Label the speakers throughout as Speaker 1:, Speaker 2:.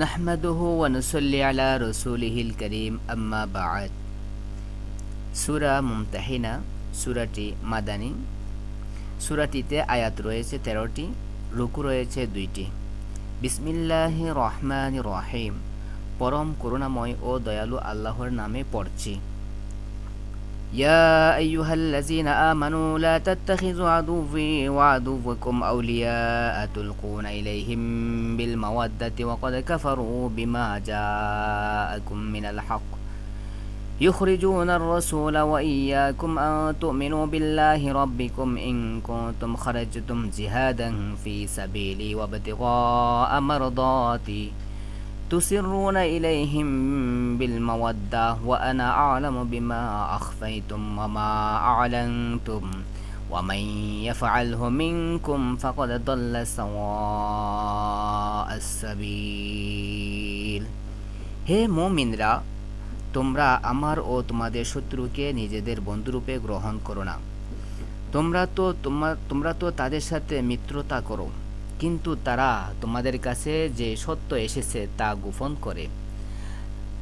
Speaker 1: নাহমাদুহু ওয়ানুসল্লি আলা রসুলহিল করিম আম্মা বাদ সুরা মুমতাহিনা সুরাটি মাদানী সুরাটিতে আয়াত রয়েছে তেরোটি রুকু রয়েছে দুইটি الله রহমান الرحيم পরম করুণাময় ও দয়ালু আল্লাহর নামে পড়ছি يا أيها الذين آمنوا لا تتخذوا عدوي وعدوكم أولياء تلقون إليهم بالمودة وقد كفروا بما جاءكم من الحق يخرجون الرسول وإياكم أن تؤمنوا بالله ربكم إن كنتم خرجتم جهادا في سبيلي وابتغاء مرضاتي تسرون إليهم بالمودة وأنا أعلم بما أخفيتم وما أعلنتم ومن يفعله منكم فقد ضل سواء السبيل হে মোমিনরা তোমরা আমার ও তোমাদের শত্রুকে নিজেদের বন্ধুরূপে গ্রহণ করো না তোমরা তো তোমরা তো তাদের সাথে মিত্রতা করো কিন্তু তারা তোমাদের কাছে যে সত্য এসেছে তা গোপন করে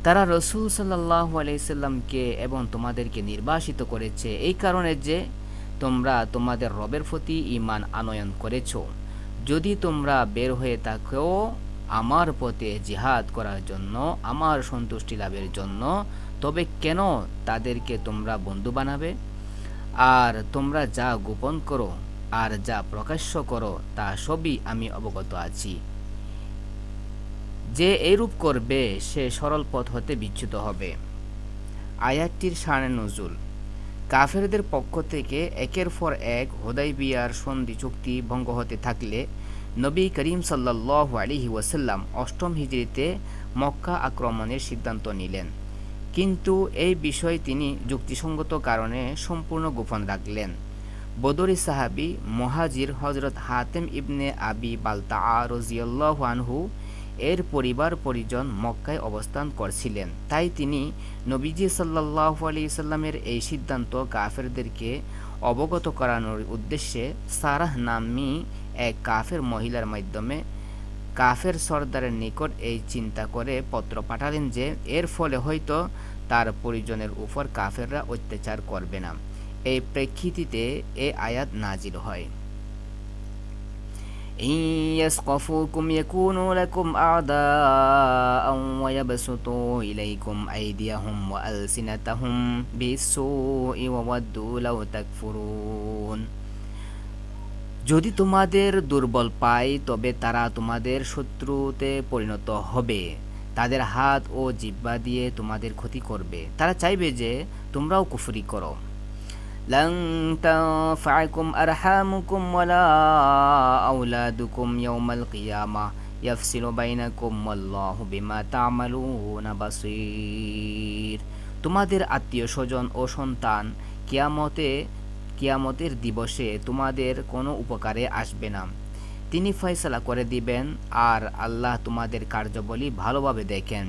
Speaker 1: তারা রসুল সাল্লাহ আলাইসাল্লামকে এবং তোমাদেরকে নির্বাসিত করেছে এই কারণে যে তোমরা তোমাদের রবের প্রতি ইমান আনয়ন করেছ যদি তোমরা বের হয়ে থাকো আমার পথে জিহাদ করার জন্য আমার সন্তুষ্টি লাভের জন্য তবে কেন তাদেরকে তোমরা বন্ধু বানাবে আর তোমরা যা গোপন করো আর যা প্রকাশ্য করো তা সবই আমি অবগত আছি যে এরূপ করবে সে সরল পথ হতে বিচ্যুত হবে আয়াতটির সানে নজুল কাফেরদের পক্ষ থেকে একের পর এক হোদাই বিয়ার সন্ধি চুক্তি ভঙ্গ হতে থাকলে নবী করিম সাল্লাহ আলিহি ওয়াসাল্লাম অষ্টম হিজড়িতে মক্কা আক্রমণের সিদ্ধান্ত নিলেন কিন্তু এই বিষয়ে তিনি যুক্তিসঙ্গত কারণে সম্পূর্ণ গোপন রাখলেন বদরি সাহাবি মহাজির হজরত হাতেম ইবনে আবি বালতা রজিয়াল্লাহ আনহু এর পরিবার পরিজন মক্কায় অবস্থান করছিলেন তাই তিনি নবীজি সাল্লাহ আলি সাল্লামের এই সিদ্ধান্ত কাফেরদেরকে অবগত করানোর উদ্দেশ্যে সারাহ নামি এক কাফের মহিলার মাধ্যমে কাফের সর্দারের নিকট এই চিন্তা করে পত্র পাঠালেন যে এর ফলে হয়তো তার পরিজনের উপর কাফেররা অত্যাচার করবে না এই প্রেক্ষিতিতে এ আয়াত নাজিল হয় إن يثقفوكم يكونوا لكم أعداء ويبسطوا إليكم أيديهم وألسنتهم بالسوء وودوا لو تكفرون যদি তোমাদের দুর্বল পায় তবে তারা তোমাদের শত্রুতে পরিণত হবে তাদের হাত ও জিব্বা দিয়ে তোমাদের ক্ষতি করবে তারা চাইবে যে তোমরাও কুফরি করো لن تنفعكم أرحامكم ولا أولادكم يوم القيامة يفصل بينكم والله بما تعملون بصير তোমাদের আত্মীয় স্বজন ও সন্তান কিয়ামতে কিয়ামতের দিবসে তোমাদের কোনো উপকারে আসবে না তিনি ফয়সলা করে দিবেন আর আল্লাহ তোমাদের কার্যবলী ভালোভাবে দেখেন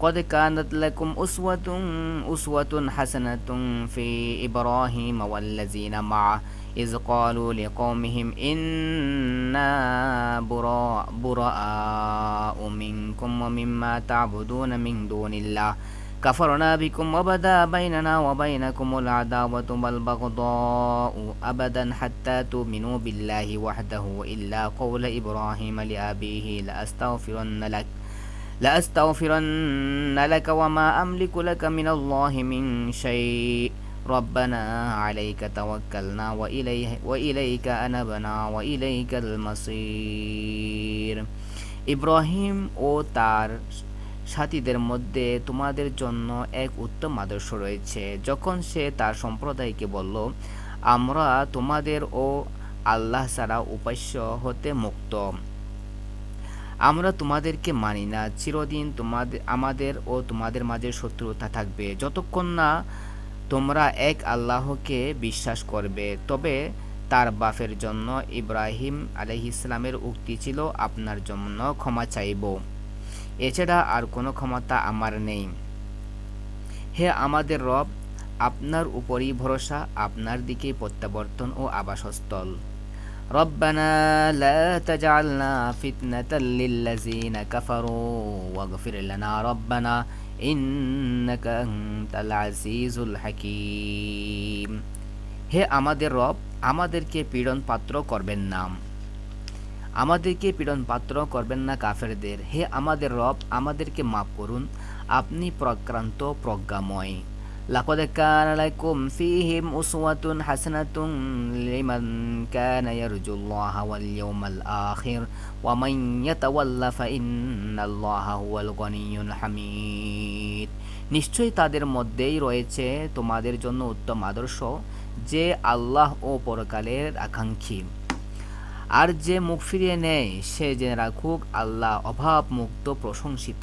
Speaker 1: قد كانت لكم أسوة أسوة حسنة في إبراهيم والذين معه إذ قالوا لقومهم إنا براء براء منكم ومما تعبدون من دون الله كفرنا بكم وبدا بيننا وبينكم العداوة والبغضاء أبدا حتى تؤمنوا بالله وحده إلا قول إبراهيم لأبيه لأستغفرن لك لأستغفرن لك وما أملك لك من الله من شيء ربنا عليك توكلنا وإليه وإليك أنبنا وإليك المصير ইব্রাহিম ও তার সাথীদের মধ্যে তোমাদের জন্য এক উত্তম আদর্শ রয়েছে যখন সে তার সম্প্রদায়কে বলল আমরা তোমাদের ও আল্লাহ ছাড়া উপাস্য হতে মুক্ত আমরা তোমাদেরকে মানি না চিরদিন তোমাদের আমাদের ও তোমাদের মাঝে শত্রুতা থাকবে যতক্ষণ না তোমরা এক আল্লাহকে বিশ্বাস করবে তবে তার বাপের জন্য ইব্রাহিম আলহ ইসলামের উক্তি ছিল আপনার জন্য ক্ষমা চাইব এছাড়া আর কোনো ক্ষমতা আমার নেই হে আমাদের রব আপনার উপরই ভরসা আপনার দিকে প্রত্যাবর্তন ও আবাসস্থল ربنا لا تجعلنا فتنة للذين كفروا واغفر لنا ربنا إنك أنت العزيز الحكيم হে আমাদের রব আমাদেরকে পীড়ন পাত্র করবেন না আমাদেরকে পীড়ন পাত্র করবেন না কাফেরদের হে আমাদের রব আমাদেরকে মাফ করুন আপনি প্রক্রান্ত প্রজ্ঞাময় لقد كان لكم فيهم أسوة حسنة لمن كان يرجو الله واليوم الآخر ومن يتولى فإن الله هو الغني الحميد নিশ্চয়ই তাদের মধ্যেই রয়েছে তোমাদের জন্য উত্তম আদর্শ যে আল্লাহ ও পরকালের আকাঙ্ক্ষী আর যে মুখ ফিরিয়ে নেয় সে জেনে রাখুক আল্লাহ অভাব মুক্ত প্রশংসিত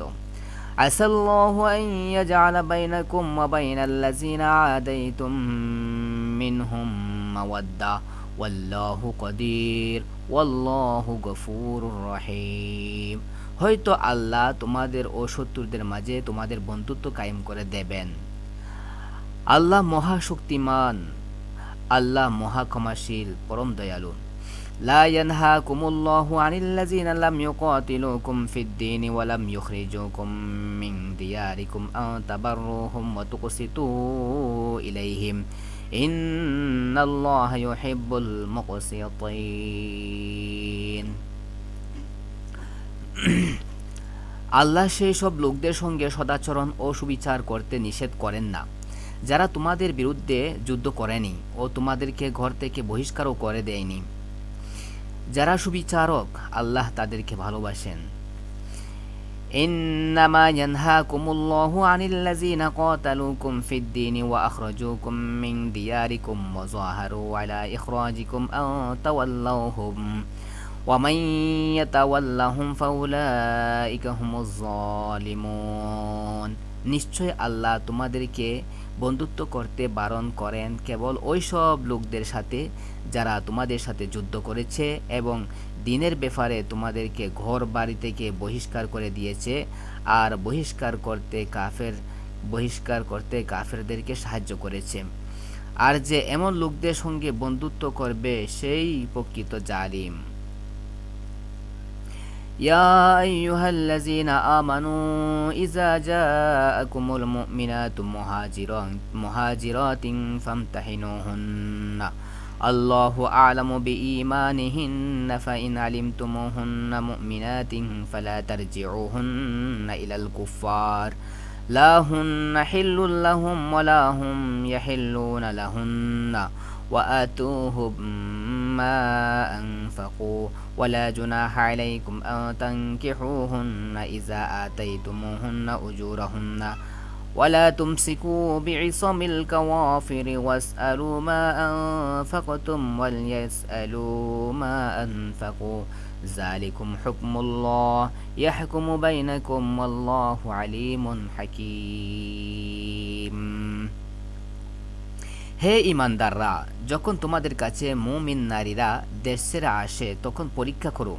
Speaker 1: عسى الله أن يجعل بينكم وبين الذين عاديتم منهم مودة والله قدير والله غفور رحيم হয়তো আল্লাহ তোমাদের ও শত্রুদের মাঝে তোমাদের বন্ধুত্ব কায়েম করে দেবেন আল্লাহ মহাশক্তিমান আল্লাহ মহাক্ষমাশীল পরম দয়ালু لا ينهاكم الله عن الذين لم يقاتلوكم في الدين ولم يخرجوكم من دياركم أن تبروهم وتقسطوا إليهم إن الله يحب المقسطين আল্লাহ সেই সব লোকদের সঙ্গে সদাচরণ ও সুবিচার করতে নিষেধ করেন না যারা তোমাদের বিরুদ্ধে যুদ্ধ করেনি ও তোমাদেরকে ঘর থেকে বহিষ্কারও করে দেয়নি যারা সুবিচারক আল্লাহ তাদেরকে ভালোবাসেন إنما ينهاكم الله عن الذين قاتلوكم في الدين وأخرجوكم من دياركم وظاهروا على إخراجكم أن تولوهم ومن يتولهم فأولئك هم الظالمون নিশ্চয় আল্লাহ তোমাদেরকে বন্ধুত্ব করতে বারণ করেন কেবল ওই সব লোকদের সাথে যারা তোমাদের সাথে যুদ্ধ করেছে এবং দিনের ব্যাপারে তোমাদেরকে ঘর বাড়ি থেকে বহিষ্কার করে দিয়েছে আর বহিষ্কার করতে কাফের বহিষ্কার করতে কাফেরদেরকে সাহায্য করেছে আর যে এমন লোকদের সঙ্গে বন্ধুত্ব করবে সেই প্রকৃত জালিম يا أيها الذين آمنوا إذا جاءكم المؤمنات مهاجرات فامتحنوهن الله أعلم بإيمانهن فإن علمتموهن مؤمنات فلا ترجعوهن إلى الكفار لا هن حل لهم ولا هم يحلون لهن وآتوهم ما أنفقوا ولا جناح عليكم أن تنكحوهن إذا آتيتموهن أجورهن ولا تمسكوا بعصم الكوافر واسألوا ما أنفقتم وليسألوا ما أنفقوا ذلكم حكم الله يحكم بينكم والله عليم حكيم হে ইমানদাররা যখন তোমাদের কাছে মুমিন নারীরা দেশেরা আসে তখন পরীক্ষা করো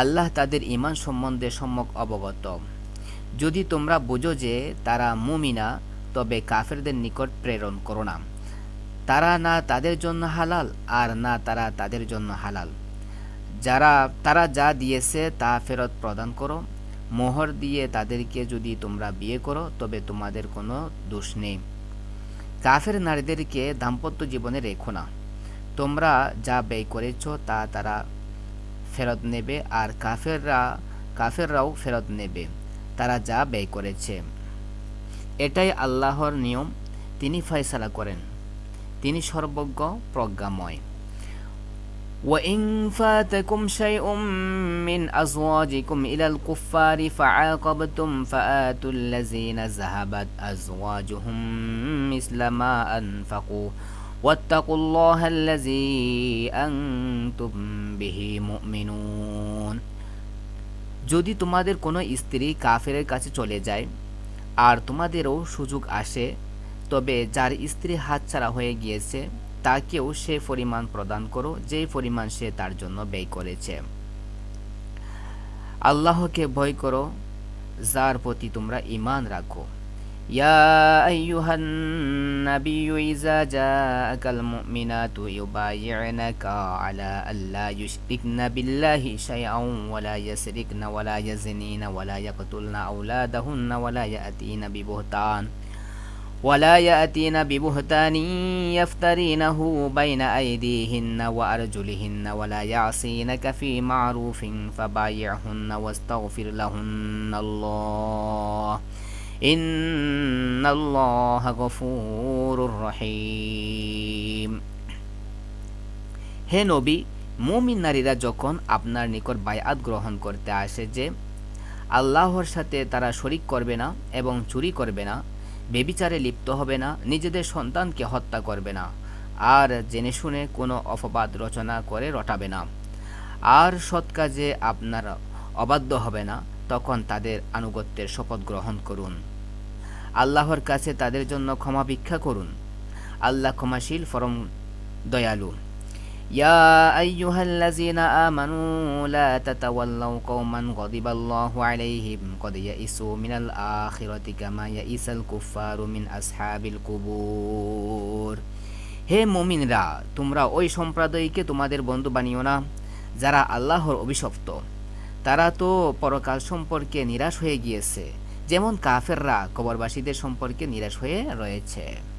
Speaker 1: আল্লাহ তাদের ইমান সম্বন্ধে সম্যক অবগত যদি তোমরা বোঝো যে তারা মুমিনা তবে কাফেরদের নিকট প্রেরণ করো না তারা না তাদের জন্য হালাল আর না তারা তাদের জন্য হালাল যারা তারা যা দিয়েছে তা ফেরত প্রদান করো মোহর দিয়ে তাদেরকে যদি তোমরা বিয়ে করো তবে তোমাদের কোনো দোষ নেই কাফের নারীদেরকে দাম্পত্য জীবনে রেখো না তোমরা যা ব্যয় করেছ তা তারা ফেরত নেবে আর কাফেররা কাফেররাও ফেরত নেবে তারা যা ব্যয় করেছে এটাই আল্লাহর নিয়ম তিনি ফয়সালা করেন তিনি সর্বজ্ঞ প্রজ্ঞাময় وإن فاتكم شيء من أزواجكم إلى الكفار فعاقبتم فآتوا الذين ذهبت أزواجهم مثل ما أنفقوا واتقوا الله الذي أنتم به مؤمنون যদি তোমাদের কোনো স্ত্রী কাফের কাছে চলে যায় আর তোমাদেরও সুযোগ আসে তবে যার স্ত্রী হাতছাড়া হয়ে গিয়েছে তাকেও সে পরিমাণ প্রদান করো যে পরিমাণ সে তার জন্য ব্যয় করেছে আল্লাহকে ভয় করো যার প্রতি তোমরা ইমান রাখো হে মোমিন ولا يأتين ببهتان يفترينه بين أيديهن وأرجلهن ولا يعصينك في معروف فبايعهن واستغفر لهن الله إن الله غفور رحيم হে নবী মুমিন নারীরা যখন আপনার নিকট বায়াত গ্রহণ করতে আসে যে আল্লাহর সাথে তারা শরিক করবে না এবং চুরি করবে না বেবিচারে লিপ্ত হবে না নিজেদের সন্তানকে হত্যা করবে না আর জেনে শুনে কোনো অপবাদ রচনা করে রটাবে না আর সৎ কাজে আপনার অবাধ্য হবে না তখন তাদের আনুগত্যের শপথ গ্রহণ করুন আল্লাহর কাছে তাদের জন্য ক্ষমা ভিক্ষা করুন আল্লাহ ক্ষমাশীল ফরম দয়ালু يا أيها الذين آمنوا لا تتولوا قوما غضب الله عليهم قد يئسوا من الآخرة كما يئس الكفار من أصحاب القبور হে মুমিনরা তোমরা ওই সম্প্রদায়কে তোমাদের বন্ধু বানিও না যারা আল্লাহর অভিশপ্ত তারা তো পরকাল সম্পর্কে নিরাশ হয়ে গিয়েছে যেমন কাফেররা কবরবাসীদের সম্পর্কে নিরাশ হয়ে রয়েছে